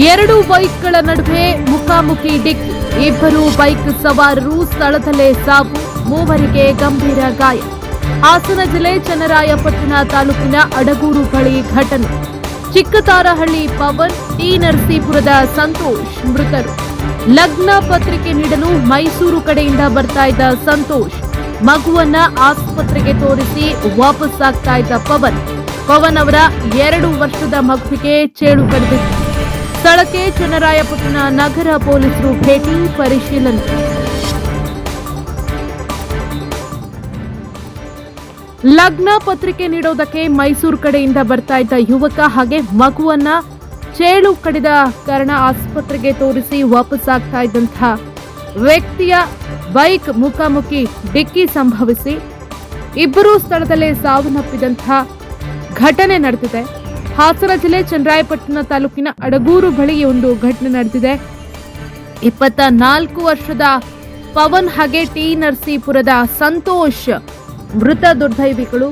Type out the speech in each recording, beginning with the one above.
ಎರಡು ಬೈಕ್ಗಳ ನಡುವೆ ಮುಖಾಮುಖಿ ಡಿಕ್ಕಿ ಇಬ್ಬರು ಬೈಕ್ ಸವಾರರು ಸ್ಥಳದಲ್ಲೇ ಸಾವು, ಮೂವರಿಗೆ ಗಂಭೀರ ಗಾಯ. ಹಾಸನ ಜಿಲ್ಲೆ ಚನ್ನರಾಯಪಟ್ಟಣ ತಾಲೂಕಿನ ಅಡಗೂರು ಬಳಿ ಘಟನೆ. ಚಿಕ್ಕತಾರಹಳ್ಳಿ ಪವನ್, ಟಿ ನರಸೀಪುರದ ಸಂತೋಷ್ ಮೃತರು. ಲಗ್ನ ಪತ್ರಿಕೆ ನೀಡಲು ಮೈಸೂರು ಕಡೆಯಿಂದ ಬರ್ತಾ ಇದ್ದ ಸಂತೋಷ್, ಮಗುವನ್ನ ಆಸ್ಪತ್ರೆಗೆ ತೋರಿಸಿ ವಾಪಸ್ ಆಗ್ತಾ ಇದ್ದ ಪವನ್. ಪವನ್ ಅವರ ಎರಡು ವರ್ಷದ ಮಗುವಿಗೆ ಚೇಳು ಕಡಿದಿತ್ತು ಸ್ಥಳಕ್ಕೆ ಚನ್ನರಾಯಪಟ್ಟಣ ನಗರ ಪೊಲೀಸರು ಭೇಟಿ ಪರಿಶೀಲನೆ. ಲಗ್ನ ಪತ್ರಿಕೆ ನೀಡೋದಕ್ಕೆ ಮೈಸೂರು ಕಡೆಯಿಂದ ಬರ್ತಾ ಇದ್ದ ಯುವಕ ಹಾಗೆ ಮಗುವನ್ನ ಚೇಳು ಕಡಿದ ಕಾರಣ ಆಸ್ಪತ್ರೆಗೆ ತೋರಿಸಿ ವಾಪಸ್ ಆಗ್ತಾ ಇದ್ದಂತಹ ವ್ಯಕ್ತಿಯ ಬೈಕ್ ಮುಖಾಮುಖಿ ಡಿಕ್ಕಿ ಸಂಭವಿಸಿ ಇಬ್ಬರೂ ಸ್ಥಳದಲ್ಲೇ ಸಾವನ್ನಪ್ಪಿದಂತಹ ಘಟನೆ ನಡೆದಿದೆ. ಹಾಸನ ಜಿಲ್ಲೆ ಚನ್ನರಾಯಪಟ್ಟಣ ತಾಲೂಕಿನ ಅಡಗೂರು ಬಳಿ ಒಂದು ಘಟನೆ ನಡೆದಿದೆ. ಇಪ್ಪತ್ತ ನಾಲ್ಕು ವರ್ಷದ ಪವನ್ ಹಾಗೆ ಟಿ ನರಸೀಪುರದ ಸಂತೋಷ್ ಮೃತ ದುರ್ದೈವಿಗಳು.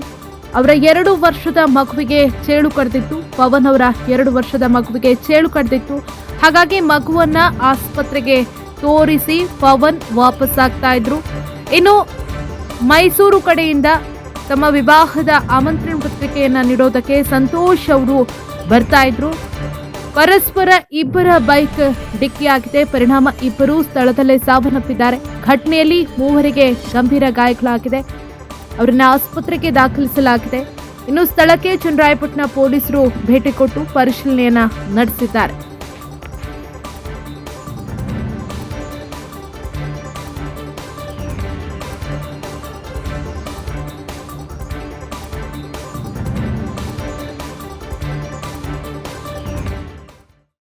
ಅವರ ಎರಡು ವರ್ಷದ ಮಗುವಿಗೆ ಚೇಳು ಕಡ್ದಿತ್ತು. ಪವನ್ ಅವರ ಎರಡು ವರ್ಷದ ಮಗುವಿಗೆ ಚೇಳು ಕಡ್ದಿತ್ತು. ಹಾಗಾಗಿ ಮಗುವನ್ನ ಆಸ್ಪತ್ರೆಗೆ ತೋರಿಸಿ ಪವನ್ ವಾಪಸ್ ಆಗ್ತಾ ಇದ್ರು. ಇನ್ನು ಮೈಸೂರು ಕಡೆಯಿಂದ ತಮ್ಮ ವಿವಾಹದ ಆಮಂತ್ರಣ ಪತ್ರಿಕೆಯನ್ನ ನೀಡೋದಕ್ಕೆ ಸಂತೋಷ್ ಅವರು ಬರ್ತಾ ಇದ್ರು. ಪರಸ್ಪರ ಇಬ್ಬರ ಬೈಕ್ ಡಿಕ್ಕಿಯಾಗಿದೆ ಪರಿಣಾಮ ಇಬ್ಬರು ಸ್ಥಳದಲ್ಲೇ ಸಾವನ್ನಪ್ಪಿದ್ದಾರೆ. ಘಟನೆಯಲ್ಲಿ ಮೂವರಿಗೆ ಗಂಭೀರ ಗಾಯಗಳಾಗಿದೆ. ಅವರನ್ನ ಆಸ್ಪತ್ರೆಗೆ ದಾಖಲಿಸಲಾಗಿದೆ. ಇನ್ನು ಸ್ಥಳಕ್ಕೆ ಚನ್ನರಾಯಪಟ್ಟಣ ಪೊಲೀಸರು ಭೇಟಿ ಕೊಟ್ಟು ಪರಿಶೀಲನೆಯನ್ನ ನಡೆಸಿದ್ದಾರೆ.